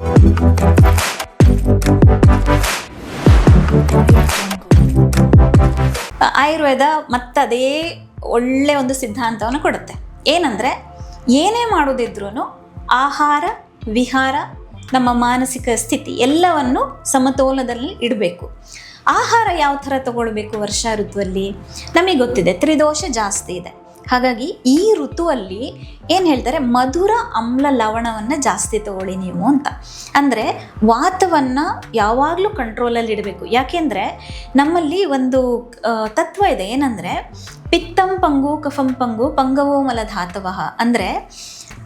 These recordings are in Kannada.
ಆಯುರ್ವೇದ ಮತ್ತದೇ ಒಳ್ಳೆ ಒಂದು ಸಿದ್ಧಾಂತವನ್ನು ಕೊಡುತ್ತೆ. ಏನಂದರೆ, ಏನೇ ಮಾಡೋದಿದ್ರೂ ಆಹಾರ, ವಿಹಾರ, ನಮ್ಮ ಮಾನಸಿಕ ಸ್ಥಿತಿ ಎಲ್ಲವನ್ನು ಸಮತೋಲದಲ್ಲಿ ಇಡಬೇಕು. ಆಹಾರ ಯಾವ ಥರ ತಗೊಳ್ಬೇಕು ವರ್ಷ ಋತುವಲ್ಲಿ? ನಮಗೆ ಗೊತ್ತಿದೆ, ತ್ರಿದೋಷ ಜಾಸ್ತಿ ಇದೆ. ಹಾಗಾಗಿ ಈ ಋತುವಲ್ಲಿ ಏನು ಹೇಳ್ತಾರೆ, ಮಧುರ ಅಮ್ಲ ಲವಣವನ್ನು ಜಾಸ್ತಿ ತಗೊಳ್ಳಿ ನೀವು ಅಂತ. ಅಂದರೆ ವಾತವನ್ನು ಯಾವಾಗಲೂ ಕಂಟ್ರೋಲಲ್ಲಿ ಇಡಬೇಕು. ಯಾಕೆಂದರೆ ನಮ್ಮಲ್ಲಿ ಒಂದು ತತ್ವ ಇದೆ. ಏನಂದರೆ ಪಿತ್ತಂ ಪಂಗು ಕಫಂ ಪಂಗು ಪಂಗವೋ ಮಲಧಾತವಃ ಅಂದರೆ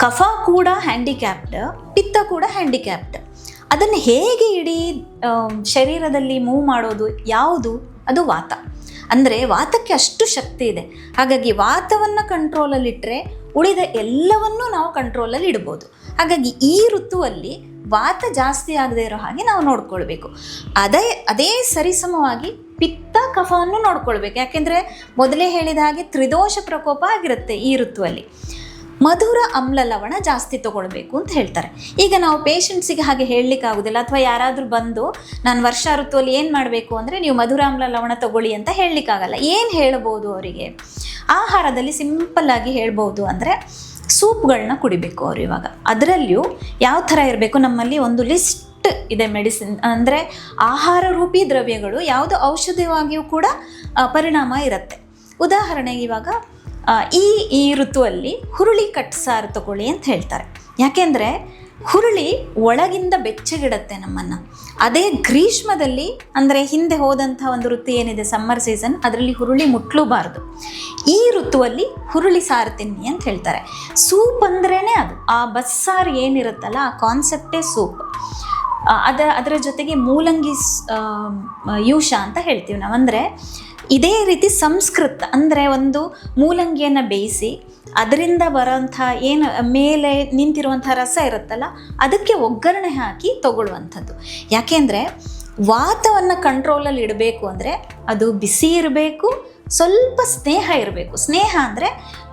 ಕಫ ಕೂಡ ಹ್ಯಾಂಡಿಕ್ಯಾಪ್ಡ್ ಪಿತ್ತ ಕೂಡ ಹ್ಯಾಂಡಿಕ್ಯಾಪ್ಡ್ ಅದನ್ನು ಹೇಗೆ ಇಡೀ ಶರೀರದಲ್ಲಿ ಮೂವ್ ಮಾಡೋದು, ಯಾವುದು? ಅದು ವಾತ. ಅಂದರೆ ವಾತಕ್ಕೆ ಅಷ್ಟು ಶಕ್ತಿ ಇದೆ. ಹಾಗಾಗಿ ವಾತವನ್ನು ಕಂಟ್ರೋಲಲ್ಲಿಟ್ಟರೆ ಉಳಿದ ಎಲ್ಲವನ್ನೂ ನಾವು ಕಂಟ್ರೋಲಲ್ಲಿ ಇಡ್ಬೋದು. ಹಾಗಾಗಿ ಈ ಋತುವಲ್ಲಿ ವಾತ ಜಾಸ್ತಿ ಆಗದೆ ಇರೋ ಹಾಗೆ ನಾವು ನೋಡ್ಕೊಳ್ಬೇಕು. ಅದೇ ಅದೇ ಸರಿಸಮವಾಗಿ ಪಿತ್ತ ಕಫವನ್ನು ನೋಡ್ಕೊಳ್ಬೇಕು. ಯಾಕೆಂದರೆ ಮೊದಲೇ ಹೇಳಿದ ಹಾಗೆ ತ್ರಿದೋಷ ಪ್ರಕೋಪ ಆಗಿರುತ್ತೆ ಈ ಋತುವಲ್ಲಿ. ಮಧುರ ಅಮ್ಲ ಲವಣ ಜಾಸ್ತಿ ತಗೊಳ್ಬೇಕು ಅಂತ ಹೇಳ್ತಾರೆ. ಈಗ ನಾವು ಪೇಷಂಟ್ಸಿಗೆ ಹಾಗೆ ಹೇಳಲಿಕ್ಕೆ ಆಗೋದಿಲ್ಲ ಅಥವಾ ಯಾರಾದರೂ ಬಂದು ನಾನು ವರ್ಷ ಋತುವಲ್ಲಿ ಏನು ಮಾಡಬೇಕು ಅಂದರೆ ನೀವು ಮಧುರ ಅಮ್ಲ ಲವಣ ತಗೊಳ್ಳಿ ಅಂತ ಹೇಳಲಿಕ್ಕಾಗಲ್ಲ ಏನು ಹೇಳ್ಬೋದು ಅವರಿಗೆ? ಆಹಾರದಲ್ಲಿ ಸಿಂಪಲ್ಲಾಗಿ ಹೇಳ್ಬೋದು ಅಂದರೆ ಸೂಪ್ಗಳನ್ನ ಕುಡಿಬೇಕು ಅವರು ಇವಾಗ. ಅದರಲ್ಲಿಯೂ ಯಾವ ಥರ ಇರಬೇಕು? ನಮ್ಮಲ್ಲಿ ಒಂದು ಲಿಸ್ಟ್ ಇದೆ ಮೆಡಿಸಿನ್ ಅಂದರೆ ಆಹಾರ ರೂಪಿ ದ್ರವ್ಯಗಳು, ಯಾವುದು ಔಷಧವಾಗಿಯೂ ಕೂಡ ಪರಿಣಾಮ ಇರುತ್ತೆ. ಉದಾಹರಣೆಗೆ ಇವಾಗ ಈ ಈ ಋತುವಲ್ಲಿ ಹುರುಳಿ ಕಟ್ಸಾರು ತಗೊಳ್ಳಿ ಅಂತ ಹೇಳ್ತಾರೆ. ಯಾಕೆಂದರೆ ಹುರುಳಿ ಒಳಗಿಂದ ಬೆಚ್ಚಗಿಡತ್ತೆ ನಮ್ಮನ್ನು. ಅದೇ ಗ್ರೀಷ್ಮದಲ್ಲಿ, ಅಂದರೆ ಹಿಂದೆ ಹೋದಂಥ ಒಂದು ಋತು ಏನಿದೆ ಸಮ್ಮರ್ ಸೀಸನ್ ಅದರಲ್ಲಿ ಹುರುಳಿ ಮುಟ್ಲೂಬಾರ್ದು. ಈ ಋತುವಲ್ಲಿ ಹುರುಳಿ ಸಾರು ತಿನ್ನಿ ಅಂತ ಹೇಳ್ತಾರೆ. ಸೂಪ್ ಅಂದ್ರೇ ಅದು. ಆ ಬಸ್ಸಾರು ಏನಿರುತ್ತಲ್ಲ, ಆ ಕಾನ್ಸೆಪ್ಟೇ ಸೂಪ್. ಅದರ ಅದ, ಅದರ ಜೊತೆಗೆ ಮೂಲಂಗಿ ಯೂಷ ಅಂತ ಹೇಳ್ತೀವಿ ನಾವು. ಅಂದರೆ ಇದೇ ರೀತಿ ಸಂಸ್ಕೃತ ಅಂದರೆ ಒಂದು ಮೂಲಂಗಿಯನ್ನು ಬೇಯಿಸಿ ಅದರಿಂದ ಬರೋಂಥ ಏನು ಮೇಲೆ ನಿಂತಿರುವಂಥ ರಸ ಇರುತ್ತಲ್ಲ, ಅದಕ್ಕೆ ಒಗ್ಗರಣೆ ಹಾಕಿ ತಗೊಳ್ಳುವಂಥದ್ದು. ಯಾಕೆಂದರೆ ವಾತವನ್ನು ಕಂಟ್ರೋಲಲ್ಲಿ ಇಡಬೇಕು ಅಂದರೆ ಅದು ಬಿಸಿ ಇರಬೇಕು, ಸ್ವಲ್ಪ ಸ್ನೇಹ ಇರಬೇಕು. ಸ್ನೇಹ ಅಂದರೆ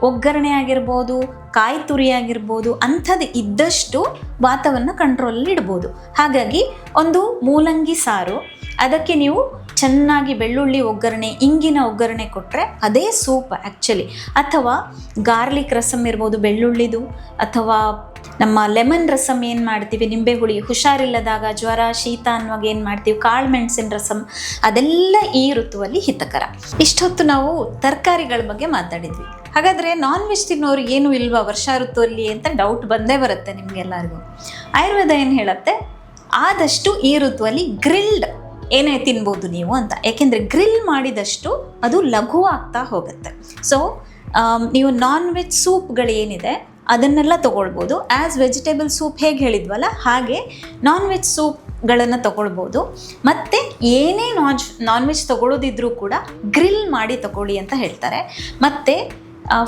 ಒಗ್ಗರಣೆ ಆಗಿರ್ಬೋದು, ಕಾಯಿ ತುರಿ ಆಗಿರ್ಬೋದು, ಅಂಥದ್ದು ಇದ್ದಷ್ಟು ವಾತವನ್ನು ಕಂಟ್ರೋಲಲ್ಲಿ ಇಡ್ಬೋದು. ಹಾಗಾಗಿ ಒಂದು ಮೂಲಂಗಿ ಸಾರು ಅದಕ್ಕೆ ನೀವು ಚೆನ್ನಾಗಿ ಬೆಳ್ಳುಳ್ಳಿ ಒಗ್ಗರಣೆ, ಇಂಗಿನ ಒಗ್ಗರಣೆ ಕೊಟ್ಟರೆ ಅದೇ ಸೂಪ್ ಆ್ಯಕ್ಚುಲಿ ಅಥವಾ ಗಾರ್ಲಿಕ್ ರಸಮ್ ಇರ್ಬೋದು ಬೆಳ್ಳುಳ್ಳಿದು, ಅಥವಾ ನಮ್ಮ ಲೆಮನ್ ರಸಮ್ ಏನು ಮಾಡ್ತೀವಿ, ನಿಂಬೆ ಹುಳಿ, ಹುಷಾರಿಲ್ಲದಾಗ ಜ್ವರ, ಶೀತ ಅನ್ನುವಾಗ ಏನು ಮಾಡ್ತೀವಿ, ಕಾಳು ಮೆಣಸಿನ ರಸಮ್ ಅದೆಲ್ಲ ಈ ಋತುವಲ್ಲಿ ಹಿತಕರ. ಇಷ್ಟೊತ್ತು ನಾವು ತರಕಾರಿಗಳ ಬಗ್ಗೆ ಮಾತಾಡಿದ್ವಿ. ಹಾಗಾದರೆ ನಾನ್ ವೆಜ್ ತಿನ್ನೋರು ಏನು ಇಲ್ವಾ ವರ್ಷ ಋತುವಲ್ಲಿ ಅಂತ ಡೌಟ್ ಬಂದೇ ಬರುತ್ತೆ ನಿಮಗೆಲ್ಲರಿಗೂ. ಆಯುರ್ವೇದ ಏನು ಹೇಳುತ್ತೆ? ಆದಷ್ಟು ಈ ಋತುವಲ್ಲಿ ಗ್ರಿಲ್ಡ್ ಏನೇ ತಿನ್ಬೋದು ನೀವು ಅಂತ. ಯಾಕೆಂದರೆ ಗ್ರಿಲ್ ಮಾಡಿದಷ್ಟು ಅದು ಲಘು ಆಗ್ತಾ ಹೋಗುತ್ತೆ. ಸೊ ನೀವು ನಾನ್ ವೆಜ್ ಸೂಪ್ಗಳೇನಿದೆ, ಅದನ್ನೆಲ್ಲ ತೊಗೊಳ್ಬೋದು. ಆ್ಯಸ್ ವೆಜಿಟೇಬಲ್ ಸೂಪ್ ಹೇಗೆ ಹೇಳಿದ್ವಲ್ಲ, ಹಾಗೆ ನಾನ್ ವೆಜ್ ಸೂಪ್ಗಳನ್ನು ತೊಗೊಳ್ಬೋದು. ಮತ್ತು ಏನೇ ನಾಜ್ ನಾನ್ ವೆಜ್ ತಗೊಳ್ಳೋದಿದ್ರೂ ಕೂಡ ಗ್ರಿಲ್ ಮಾಡಿ ತಗೊಳ್ಳಿ ಅಂತ ಹೇಳ್ತಾರೆ. ಮತ್ತು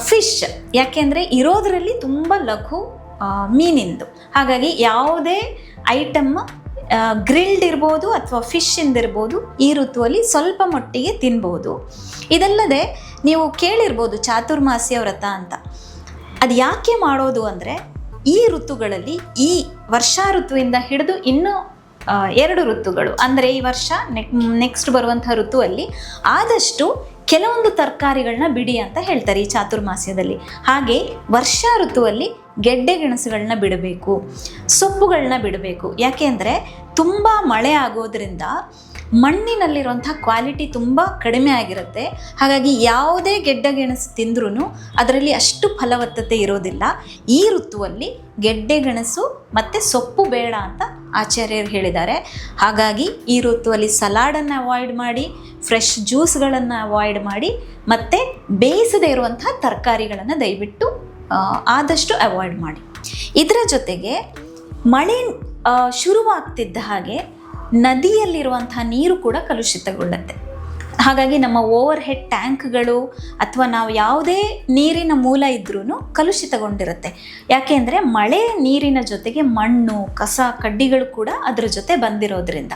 ಫಿಶ್ ಯಾಕೆಂದರೆ ಇರೋದರಲ್ಲಿ ತುಂಬ ಲಘು ಮೀನಿಂದು. ಹಾಗಾಗಿ ಯಾವುದೇ ಐಟಮ್ ಗ್ರಿಲ್ಡ್ ಇರ್ಬೋದು ಅಥವಾ ಫಿಶ್ ಇರ್ಬೋದು, ಈ ಋತುವಲ್ಲಿ ಸ್ವಲ್ಪ ಮಟ್ಟಿಗೆ ತಿನ್ಬೋದು. ಇದಲ್ಲದೆ ನೀವು ಕೇಳಿರ್ಬೋದು ಚಾತುರ್ಮಾಸ್ಯ ವ್ರತ ಅಂತ. ಅದು ಯಾಕೆ ಮಾಡೋದು ಅಂದರೆ, ಈ ಋತುಗಳಲ್ಲಿ ಈ ವರ್ಷಾ ಋತುವಿಂದ ಹಿಡಿದು ಇನ್ನೂ ಎರಡು ಋತುಗಳು, ಅಂದರೆ ಈ ವರ್ಷ ನೆಕ್ಸ್ಟ್ ಬರುವಂಥ ಋತುವಲ್ಲಿ ಆದಷ್ಟು ಕೆಲವೊಂದು ತರಕಾರಿಗಳನ್ನ ಬಿಡಿ ಅಂತ ಹೇಳ್ತಾರೆ ಈ ಚಾತುರ್ಮಾಸ್ಯದಲ್ಲಿ. ಹಾಗೆ ವರ್ಷಾ ಋತುವಲ್ಲಿ ಗೆಡ್ಡೆ ಗೆಣಸುಗಳನ್ನ ಬಿಡಬೇಕು ಸೊಪ್ಪುಗಳನ್ನ ಬಿಡಬೇಕು. ಯಾಕೆಂದರೆ ತುಂಬ ಮಳೆ ಆಗೋದ್ರಿಂದ ಮಣ್ಣಿನಲ್ಲಿರುವಂಥ ಕ್ವಾಲಿಟಿ ತುಂಬ ಕಡಿಮೆ ಆಗಿರುತ್ತೆ. ಹಾಗಾಗಿ ಯಾವುದೇ ಗೆಡ್ಡೆ ಗೆಣಸು ತಿಂದ್ರೂ ಅದರಲ್ಲಿ ಅಷ್ಟು ಫಲವತ್ತತೆ ಇರೋದಿಲ್ಲ. ಈ ಋತುವಲ್ಲಿ ಗೆಡ್ಡೆ ಗೆಣಸು ಮತ್ತು ಸೊಪ್ಪು ಬೇಡ ಅಂತ ಆಚಾರ್ಯರು ಹೇಳಿದ್ದಾರೆ. ಹಾಗಾಗಿ ಈ ಋತುವಲ್ಲಿ ಸಲಾಡನ್ನು ಅವಾಯ್ಡ್ ಮಾಡಿ ಫ್ರೆಶ್ ಜ್ಯೂಸ್ಗಳನ್ನು ಅವಾಯ್ಡ್ ಮಾಡಿ ಮತ್ತು ಬೇಯಿಸದೇ ಇರುವಂಥ ತರಕಾರಿಗಳನ್ನು ದಯವಿಟ್ಟು ಆದಷ್ಟು ಅವಾಯ್ಡ್ ಮಾಡಿ. ಇದರ ಜೊತೆಗೆ ಮಳೆ ಶುರುವಾಗ್ತಿದ್ದ ಹಾಗೆ ನದಿಯಲ್ಲಿರುವಂತಹ ನೀರು ಕೂಡ ಕಲುಷಿತಗೊಳ್ಳುತ್ತೆ. ಹಾಗಾಗಿ ನಮ್ಮ ಓವರ್ ಹೆಡ್ ಟ್ಯಾಂಕ್ಗಳು ಅಥವಾ ನಾವು ಯಾವುದೇ ನೀರಿನ ಮೂಲ ಇದ್ರೂ ಕಲುಷಿತಗೊಂಡಿರುತ್ತೆ. ಯಾಕೆಂದರೆ ಮಳೆ ನೀರಿನ ಜೊತೆಗೆ ಮಣ್ಣು, ಕಸ, ಕಡ್ಡಿಗಳು ಕೂಡ ಅದರ ಜೊತೆ ಬಂದಿರೋದ್ರಿಂದ.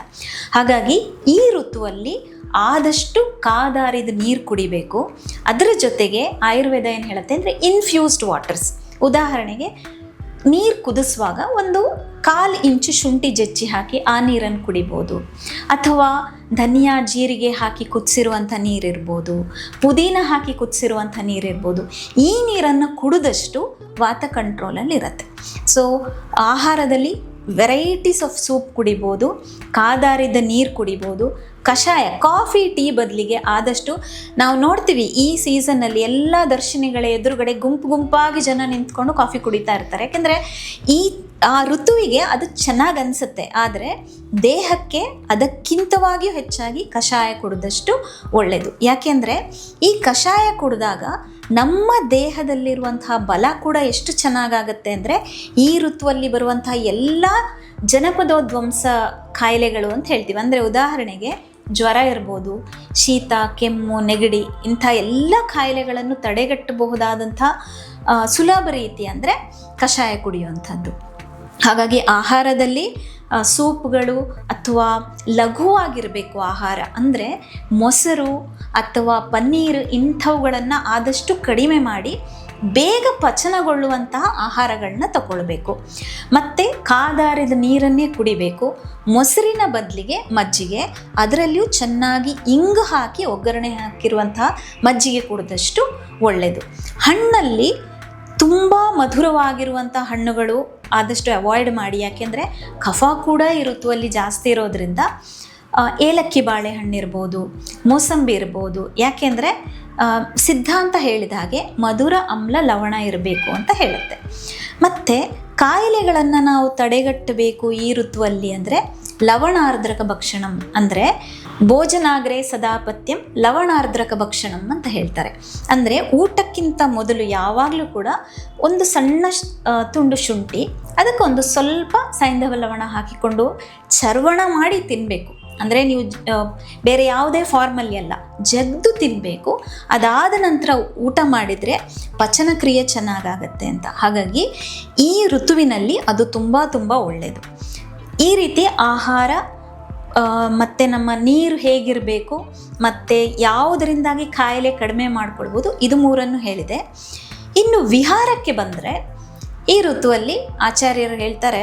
ಹಾಗಾಗಿ ಈ ಋತುವಲ್ಲಿ ಆದಷ್ಟು ಕಾದಾರಿದ ನೀರು ಕುಡಿಬೇಕು. ಅದರ ಜೊತೆಗೆ ಆಯುರ್ವೇದ ಏನು ಹೇಳುತ್ತೆ ಅಂದರೆ ಇನ್ಫ್ಯೂಸ್ಡ್ ವಾಟರ್ಸ್ ಉದಾಹರಣೆಗೆ ನೀರು ಕುದಿಸುವಾಗ ಒಂದು ಕಾಲು ಇಂಚು ಶುಂಠಿ ಜಜ್ಜಿ ಹಾಕಿ ಆ ನೀರನ್ನು ಕುಡಿಬೋದು. ಅಥವಾ ಧನಿಯಾ ಜೀರಿಗೆ ಹಾಕಿ ಕುದಿಸಿರುವಂಥ ನೀರಿರ್ಬೋದು. ಪುದೀನ ಹಾಕಿ ಕುದಿಸಿರುವಂಥ ನೀರಿರ್ಬೋದು. ಈ ನೀರನ್ನು ಕುಡಿದಷ್ಟು ವಾತ ಕಂಟ್ರೋಲಲ್ಲಿ ಇರುತ್ತೆ ಸೊ ಆಹಾರದಲ್ಲಿ ವೆರೈಟೀಸ್ ಆಫ್ ಸೂಪ್ ಕುಡಿಬೋದು, ಕಾದಾರಿದ ನೀರು ಕುಡಿಬೋದು, ಕಷಾಯ, ಕಾಫಿ, ಟೀ ಬದಲಿಗೆ ಆದಷ್ಟು ನಾವು ನೋಡ್ತೀವಿ ಈ ಸೀಸನ್ನಲ್ಲಿ ಎಲ್ಲ ದರ್ಶಿನಿಗಳ ಎದುರುಗಡೆ ಗುಂಪು ಗುಂಪಾಗಿ ಜನ ನಿಂತ್ಕೊಂಡು ಕಾಫಿ ಕುಡಿತಾ ಇರ್ತಾರೆ. ಯಾಕೆಂದರೆ ಈ ಆ ಋತುವಿಗೆ ಅದು ಚೆನ್ನಾಗಿ ಅನಿಸುತ್ತೆ ಆದರೆ ದೇಹಕ್ಕೆ ಅದಕ್ಕಿಂತವಾಗಿಯೂ ಹೆಚ್ಚಾಗಿ ಕಷಾಯ ಕುಡಿದಷ್ಟು ಒಳ್ಳೆಯದು ಯಾಕೆಂದರೆ ಈ ಕಷಾಯ ಕುಡಿದಾಗ ನಮ್ಮ ದೇಹದಲ್ಲಿರುವಂತಹ ಬಲ ಕೂಡ ಎಷ್ಟು ಚೆನ್ನಾಗಾಗತ್ತೆ ಅಂದರೆ ಈ ಋತುವಲ್ಲಿ ಬರುವಂತಹ ಎಲ್ಲ ಜನಪದೋಧ್ವಂಸ ಕಾಯಿಲೆಗಳು ಅಂತ ಹೇಳ್ತೀವಿ. ಅಂದರೆ ಉದಾಹರಣೆಗೆ ಜ್ವರ ಇರ್ಬೋದು, ಶೀತ, ಕೆಮ್ಮು, ನೆಗಡಿ ಇಂಥ ಎಲ್ಲ ಕಾಯಿಲೆಗಳನ್ನು ತಡೆಗಟ್ಟಬಹುದಾದಂಥ ಸುಲಭ ರೀತಿ ಅಂದರೆ ಕಷಾಯ ಕುಡಿಯುವಂಥದ್ದು. ಹಾಗಾಗಿ ಆಹಾರದಲ್ಲಿ ಸೂಪ್ಗಳು ಅಥವಾ ಲಘುವಾಗಿರಬೇಕು ಆಹಾರ ಅಂದರೆ ಮೊಸರು ಅಥವಾ ಪನ್ನೀರ್ ಇಂಥವುಗಳನ್ನು ಆದಷ್ಟು ಕಡಿಮೆ ಮಾಡಿ ಬೇಗ ಪಚನಗೊಳ್ಳುವಂತಹ ಆಹಾರಗಳನ್ನ ತಗೊಳ್ಬೇಕು. ಮತ್ತು ಕಾದಾರಿದ ನೀರನ್ನೇ ಕುಡಿಬೇಕು. ಮೊಸರಿನ ಬದಲಿಗೆ ಮಜ್ಜಿಗೆ, ಅದರಲ್ಲಿಯೂ ಚೆನ್ನಾಗಿ ಇಂಗು ಹಾಕಿ ಒಗ್ಗರಣೆ ಹಾಕಿರುವಂತಹ ಮಜ್ಜಿಗೆ ಕುಡಿದಷ್ಟು ಒಳ್ಳೆಯದು ಹಣ್ಣಲ್ಲಿ ತುಂಬ ಮಧುರವಾಗಿರುವಂಥ ಹಣ್ಣುಗಳು ಆದಷ್ಟು ಅವಾಯ್ಡ್ ಮಾಡಿ. ಯಾಕೆಂದರೆ ಕಫ ಕೂಡ ಈ ಋತುವಲ್ಲಿ ಜಾಸ್ತಿ ಇರೋದ್ರಿಂದ ಏಲಕ್ಕಿ ಬಾಳೆಹಣ್ಣು ಇರ್ಬೋದು, ಮೋಸಂಬಿ ಇರ್ಬೋದು. ಯಾಕೆಂದರೆ ಸಿದ್ಧಾಂತ ಹೇಳಿದ ಹಾಗೆ ಮಧುರ, ಅಮ್ಲ, ಲವಣ ಇರಬೇಕು ಅಂತ ಹೇಳುತ್ತೆ. ಮತ್ತು ಕಾಯಿಲೆಗಳನ್ನು ನಾವು ತಡೆಗಟ್ಟಬೇಕು ಈ ಋತುವಲ್ಲಿ ಅಂದರೆ ಲವಣಾರ್ದ್ರಕ ಭಕ್ಷಣಂ ಅಂದರೆ ಭೋಜನಾಗ್ರೆ ಸದಾಪತ್ಯಂ ಲವಣಾರ್ದ್ರಕ ಭಕ್ಷಣಂ ಅಂತ ಹೇಳ್ತಾರೆ. ಅಂದರೆ ಊಟಕ್ಕಿಂತ ಮೊದಲು ಯಾವಾಗಲೂ ಕೂಡ ಒಂದು ಸಣ್ಣ ತುಂಡು ಶುಂಠಿ ಅದಕ್ಕೊಂದು ಸ್ವಲ್ಪ ಸೈಂಧವ ಲವಣ ಹಾಕಿಕೊಂಡು ಚರ್ವಣ ಮಾಡಿ ತಿನ್ನಬೇಕು ಅಂದರೆ ನೀವು ಬೇರೆ ಯಾವುದೇ ಫಾರ್ಮಲ್ಲಿ ಅಲ್ಲ ಜಗ್ದು ತಿನ್ನಬೇಕು ಅದಾದ ನಂತರ ಊಟ ಮಾಡಿದರೆ ಪಚನಕ್ರಿಯೆ ಚೆನ್ನಾಗಾಗತ್ತೆ ಅಂತ. ಹಾಗಾಗಿ ಈ ಋತುವಿನಲ್ಲಿ ಅದು ತುಂಬ ತುಂಬ ಒಳ್ಳೆಯದು ಈ ರೀತಿ ಆಹಾರ ಮತ್ತು ನಮ್ಮ ನೀರು ಹೇಗಿರಬೇಕು ಮತ್ತು ಯಾವುದರಿಂದಾಗಿ ಕಾಯಿಲೆ ಕಡಿಮೆ ಮಾಡಿಕೊಳ್ಬೋದು ಇದು ಮೂರನ್ನು ಹೇಳಿದೆ. ಇನ್ನು ವಿಹಾರಕ್ಕೆ ಬಂದರೆ ಈ ಋತುವಲ್ಲಿ ಆಚಾರ್ಯರು ಹೇಳ್ತಾರೆ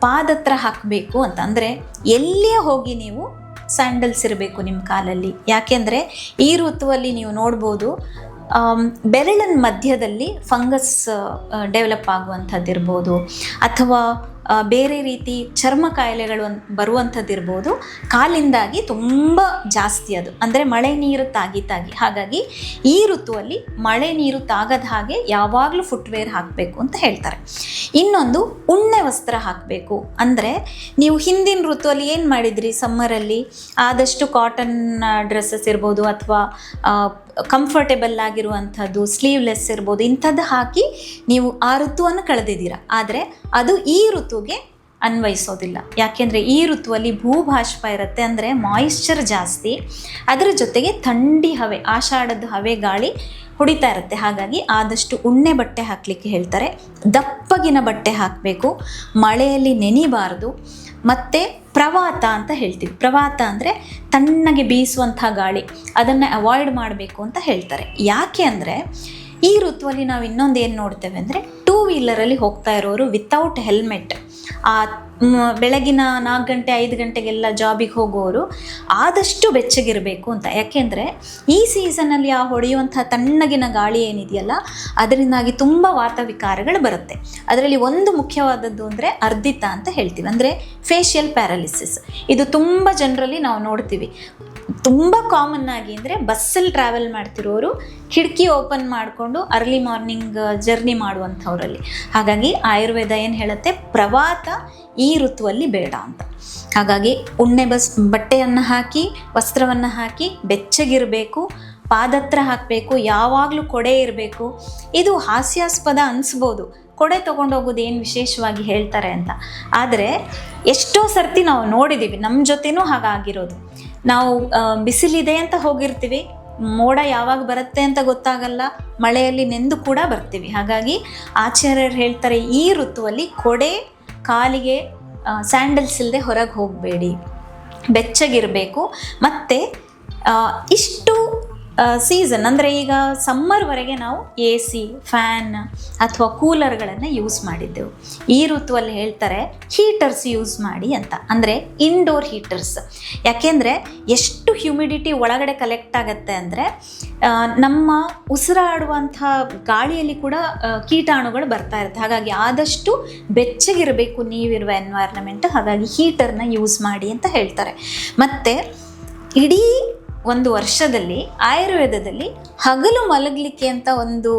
ಪಾದತ್ರ ಹಾಕಬೇಕು ಅಂತ. ಅಂದರೆ ಎಲ್ಲಿಯೇ ಹೋಗಿ ನೀವು ಸ್ಯಾಂಡಲ್ಸ್ ಇರಬೇಕು ನಿಮ್ಮ ಕಾಲಲ್ಲಿ. ಯಾಕೆಂದರೆ ಈ ಋತುವಲ್ಲಿ ನೀವು ನೋಡ್ಬೋದು ಬೆರಳಿನ ಮಧ್ಯದಲ್ಲಿ ಫಂಗಸ್ ಡೆವಲಪ್ ಆಗುವಂಥದ್ದಿರ್ಬೋದು. ಅಥವಾ ಆ, ಬೇರೆ ರೀತಿ ಚರ್ಮ ಕಾಯಿಲೆಗಳು ಬರುವಂಥದ್ದಿರ್ಬೋದು. ಕಾಲಿಂದಾಗಿ ತುಂಬ ಜಾಸ್ತಿ ಅದು. ಅಂದರೆ ಮಳೆ ನೀರು ತಾಗಿ ತಾಗಿ ಹಾಗಾಗಿ ಈ ಋತುವಲ್ಲಿ ಮಳೆ ನೀರು ತಾಗದ ಹಾಗೆ ಯಾವಾಗಲೂ ಫುಟ್ವೇರ್ ಹಾಕಬೇಕು ಅಂತ ಹೇಳ್ತಾರೆ. ಇನ್ನೊಂದು ಉಣ್ಣೆ ವಸ್ತ್ರ ಹಾಕಬೇಕು. ಅಂದರೆ ನೀವು ಹಿಂದಿನ ಋತುವಲ್ಲಿ ಏನು ಮಾಡಿದ್ರಿ ಸಮ್ಮರಲ್ಲಿ ಆದಷ್ಟು ಕಾಟನ್ ಡ್ರೆಸ್ಸಸ್ ಇರ್ಬೋದು ಅಥವಾ ಕಂಫರ್ಟೇಬಲ್ ಆಗಿರುವಂಥದ್ದು ಸ್ಲೀವ್ಲೆಸ್ ಇರ್ಬೋದು, ಇಂಥದ್ದು ಹಾಕಿ ನೀವು ಆ ಋತುವನ್ನು ಕಳೆದಿದ್ದೀರಾ. ಆದರೆ ಅದು ಈ ಋತುಗೆ ಅನ್ವಯಿಸೋದಿಲ್ಲ. ಯಾಕೆಂದರೆ ಈ ಋತುವಲ್ಲಿ ಭೂಭಾಷ್ಪ ಇರುತ್ತೆ ಅಂದರೆ ಮಾಯಿಶ್ಚರ್ ಜಾಸ್ತಿ. ಅದರ ಜೊತೆಗೆ ಥಂಡಿ ಹವೆ, ಆಷಾಢದ ಹವೆ ಗಾಳಿ ಹೊಡಿತಾ ಇರುತ್ತೆ. ಹಾಗಾಗಿ ಆದಷ್ಟು ಉಣ್ಣೆ ಬಟ್ಟೆ ಹಾಕಲಿಕ್ಕೆ ಹೇಳ್ತಾರೆ. ದಪ್ಪಗಿನ ಬಟ್ಟೆ ಹಾಕಬೇಕು. ಮಳೆಯಲ್ಲಿ ನೆನಿಬಾರದು. ಮತ್ತು ಪ್ರವಾತ ಅಂತ ಹೇಳ್ತೀವಿ. ಪ್ರವಾತ ಅಂದರೆ ತಣ್ಣಗೆ ಬೀಸುವಂಥ ಗಾಳಿ. ಅದನ್ನು ಅವಾಯ್ಡ್ ಮಾಡಬೇಕು ಅಂತ ಹೇಳ್ತಾರೆ. ಯಾಕೆ ಅಂದರೆ ಈ ಋತುವಲ್ಲಿ ನಾವು ಇನ್ನೊಂದು ಏನು ನೋಡ್ತೇವೆ ಅಂದರೆ ಟೂ ವೀಲರಲ್ಲಿ ಹೋಗ್ತಾ ಇರೋರು ವಿತೌಟ್ ಹೆಲ್ಮೆಟ್ ಆ ಬೆಳಗಿನ ನಾಲ್ಕು ಗಂಟೆ, ಐದು ಗಂಟೆಗೆಲ್ಲ ಜಾಬಿಗೆ ಹೋಗೋರು ಆದಷ್ಟು ಬೆಚ್ಚಗಿರಬೇಕು ಅಂತ. ಯಾಕೆಂದರೆ ಈ ಸೀಸನಲ್ಲಿ ಆ ಹೊಡೆಯುವಂಥ ತಣ್ಣಗಿನ ಗಾಳಿ ಏನಿದೆಯಲ್ಲ, ಅದರಿಂದಾಗಿ ತುಂಬ ವಾತವಿಕಾರಗಳು ಬರುತ್ತೆ. ಅದರಲ್ಲಿ ಒಂದು ಮುಖ್ಯವಾದದ್ದು ಅಂದರೆ ಅರ್ಧಿತ ಅಂತ ಹೇಳ್ತೀವಿ. ಅಂದರೆ ಫೇಶಿಯಲ್ ಪ್ಯಾರಾಲಿಸಿಸ್ ಇದು ತುಂಬ ಜನರಲ್ಲಿ ನಾವು ನೋಡ್ತೀವಿ. ತುಂಬ ಕಾಮನ್ ಆಗಿ ಅಂದರೆ ಬಸ್ಸಲ್ಲಿ ಟ್ರಾವೆಲ್ ಮಾಡ್ತಿರೋರು ಕಿಟಕಿ ಓಪನ್ ಮಾಡಿಕೊಂಡು ಅರ್ಲಿ ಮಾರ್ನಿಂಗ್ ಜರ್ನಿ ಮಾಡುವಂಥವ್ರಲ್ಲಿ. ಹಾಗಾಗಿ ಆಯುರ್ವೇದ ಏನು ಹೇಳುತ್ತೆ? ಪ್ರವಾತ ಈ ಋತುವಲ್ಲಿ ಬೇಡ ಅಂತ. ಹಾಗಾಗಿ ಉಣ್ಣೆ ಬಸ್, ಬಟ್ಟೆಯನ್ನು ಹಾಕಿ, ವಸ್ತ್ರವನ್ನು ಹಾಕಿ, ಬೆಚ್ಚಗಿರಬೇಕು, ಪಾದತ್ರ ಹಾಕಬೇಕು, ಯಾವಾಗಲೂ ಕೊಡೆ ಇರಬೇಕು. ಇದು ಹಾಸ್ಯಾಸ್ಪದ ಅನಿಸ್ಬೋದು. ಕೊಡೆ ತೊಗೊಂಡೋಗೋದು ಏನು ವಿಶೇಷವಾಗಿ ಹೇಳ್ತಾರೆ ಅಂತ. ಆದರೆ ಎಷ್ಟೋ ಸರ್ತಿ ನಾವು ನೋಡಿದ್ದೀವಿ ನಮ್ಮ ಜೊತೆನೂ ಹಾಗಾಗಿರೋದು. ನಾವು ಬಿಸಿಲಿದೆ ಅಂತ ಹೋಗಿರ್ತೀವಿ. ಮೋಡ ಯಾವಾಗ ಬರುತ್ತೆ ಅಂತ ಗೊತ್ತಾಗಲ್ಲ. ಮಳೆಯಲ್ಲಿ ನೆಂದು ಕೂಡ ಬರ್ತೀವಿ. ಹಾಗಾಗಿ ಆಚಾರ್ಯರು ಹೇಳ್ತಾರೆ, ಈ ಋತುವಲ್ಲಿ ಕೊಡೆ ಕಾಲಿಗೆ ಸ್ಯಾಂಡಲ್ಸ್ ಇಲ್ಲದೆ ಹೊರಗೆ ಹೋಗಬೇಡಿ. ಬೆಚ್ಚಗಿರಬೇಕು. ಮತ್ತು ಇಷ್ಟು ಸೀಸನ್ ಅಂದರೆ ಈಗ ಸಮ್ಮರ್ವರೆಗೆ ನಾವು ಎ ಸಿ ಫ್ಯಾನ್ ಅಥವಾ ಕೂಲರ್ಗಳನ್ನು ಯೂಸ್ ಮಾಡಿದ್ದೆವು. ಈ ಋತುವಲ್ಲಿ ಹೇಳ್ತಾರೆ ಹೀಟರ್ಸ್ ಯೂಸ್ ಮಾಡಿ ಅಂತ. ಅಂದರೆ ಇಂಡೋರ್ ಹೀಟರ್ಸ್ ಯಾಕೆಂದರೆ ಎಷ್ಟು ಹ್ಯುಮಿಡಿಟಿ ಒಳಗಡೆ ಕಲೆಕ್ಟ್ ಆಗುತ್ತೆ ಅಂದರೆ ನಮ್ಮ ಉಸಿರಾಡುವಂಥ ಗಾಳಿಯಲ್ಲಿ ಕೂಡ ಕೀಟಾಣುಗಳು ಬರ್ತಾ ಇರುತ್ತೆ. ಹಾಗಾಗಿ ಆದಷ್ಟು ಬೆಚ್ಚಗಿರಬೇಕು ನೀವಿರುವ ಎನ್ವೈರ್ನಮೆಂಟ್ ಹಾಗಾಗಿ ಹೀಟರ್ನ ಯೂಸ್ ಮಾಡಿ ಅಂತ ಹೇಳ್ತಾರೆ. ಮತ್ತು ಇಡೀ ಒಂದು ವರ್ಷದಲ್ಲಿ ಆಯುರ್ವೇದದಲ್ಲಿ ಹಗಲು ಮಲಗಲಿಕ್ಕೆ ಅಂತ ಒಂದು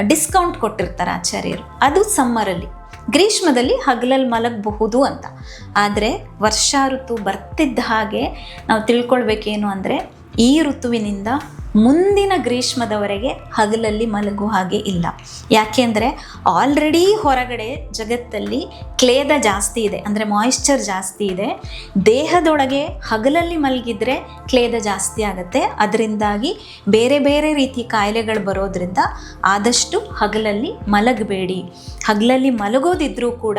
ಡಿಸ್ಕೌಂಟ್ ಕೊಟ್ಟಿರ್ತಾರೆ ಆಚಾರ್ಯರು. ಅದು ಸಮ್ಮರಲ್ಲಿ ಗ್ರೀಷ್ಮದಲ್ಲಿ ಹಗಲಲ್ಲಿ ಮಲಗಬಹುದು ಅಂತ. ಆದರೆ ವರ್ಷಾ ಋತು ಬರ್ತಿದ್ದ ಹಾಗೆ ನಾವು ತಿಳ್ಕೊಳ್ಬೇಕೇನು ಅಂದರೆ ಈ ಋತುವಿನಿಂದ ಮುಂದಿನ ಗ್ರೀಷ್ಮದವರೆಗೆ ಹಗಲಲ್ಲಿ ಮಲಗುವ ಹಾಗೆ ಇಲ್ಲ. ಯಾಕೆಂದರೆ ಆಲ್ರೆಡಿ ಹೊರಗಡೆ ಜಗತ್ತಲ್ಲಿ ಕ್ಲೇದ ಜಾಸ್ತಿ ಇದೆ. ಅಂದರೆ ಮಾಯಿಶ್ಚರ್ ಜಾಸ್ತಿ ಇದೆ. ದೇಹದೊಳಗೆ ಹಗಲಲ್ಲಿ ಮಲಗಿದ್ರೆ ಕ್ಲೇದ ಜಾಸ್ತಿ ಆಗುತ್ತೆ. ಅದರಿಂದಾಗಿ ಬೇರೆ ಬೇರೆ ರೀತಿ ಕಾಯಿಲೆಗಳು ಬರೋದ್ರಿಂದ ಆದಷ್ಟು ಹಗಲಲ್ಲಿ ಮಲಗಬೇಡಿ. ಹಗಲಲ್ಲಿ ಮಲಗೋದಿದ್ರೂ ಕೂಡ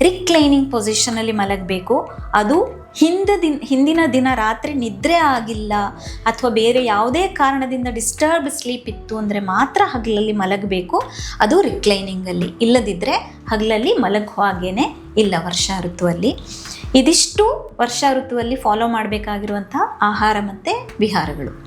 ರಿಕ್ಲೈನಿಂಗ್ ಪೊಸಿಷನಲ್ಲಿ ಮಲಗಬೇಕು. ಅದು ಹಿಂದ ದಿನ, ಹಿಂದಿನ ದಿನ ರಾತ್ರಿ ನಿದ್ರೆ ಆಗಿಲ್ಲ ಅಥವಾ ಬೇರೆ ಯಾವುದೇ ಕಾರಣದಿಂದ ಡಿಸ್ಟರ್ಬ್ ಸ್ಲೀಪ್ ಇತ್ತು ಅಂದರೆ ಮಾತ್ರ ಹಗಲಲ್ಲಿ ಮಲಗಬೇಕು. ಅದು ರಿಕ್ಲೈನಿಂಗಲ್ಲಿ ಇಲ್ಲದಿದ್ದರೆ ಹಗಲಲ್ಲಿ ಮಲಗುವ ಹಾಗೇನೆ ಇಲ್ಲ ವರ್ಷ ಋತುವಲ್ಲಿ. ಇದಿಷ್ಟು ವರ್ಷ ಋತುವಲ್ಲಿ ಫಾಲೋ ಮಾಡಬೇಕಾಗಿರುವಂಥ ಆಹಾರ ಮತ್ತು ವಿಹಾರಗಳು.